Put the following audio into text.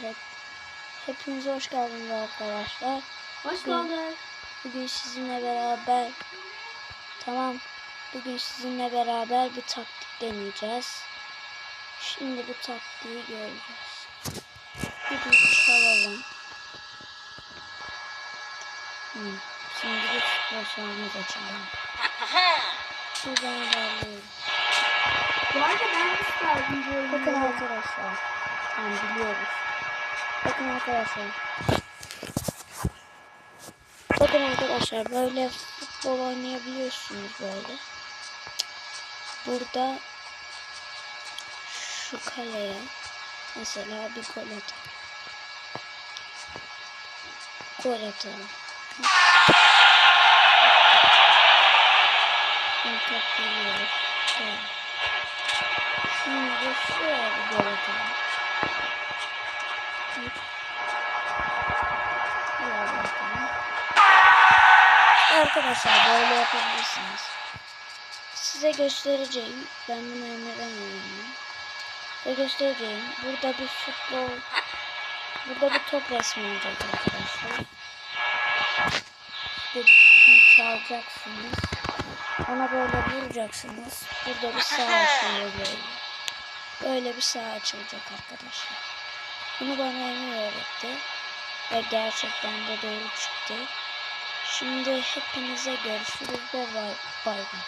Evet. Hepiniz hoş geldiniz arkadaşlar. Hoş Bugün- bulduk. Bugün sizinle beraber tamam. Bugün sizinle beraber bir taktik deneyeceğiz. Şimdi bu taktiği göreceğiz. Bir çalalım. Hmm. Şimdi bir futbol sahamız açalım. Şuradan ilerliyoruz. Bu arada ben isterdim diyorum. Bakın arkadaşlar. Tamam biliyoruz. Bakın arkadaşlar. Bakın arkadaşlar böyle futbol oynayabiliyorsunuz böyle. Burada şu kaleye mesela bir gol atalım. Gol atalım. Şimdi şuraya bir gol atalım. Bir. Şuraya bir atalım. Arkadaşlar böyle yapabilirsiniz. Size göstereceğim. Ben bunu öğrendim. Size göstereceğim. Burada bir futbol Burada bir top resmi olacak arkadaşlar. Bir çalacaksınız. Ona böyle vuracaksınız. Burada bir saha açılıyor böyle. Böyle bir saha açılacak arkadaşlar. Bunu bana Emre öğretti. Ve gerçekten de doğru çıktı. Şimdi hepinize görüşürüz ve bay bay.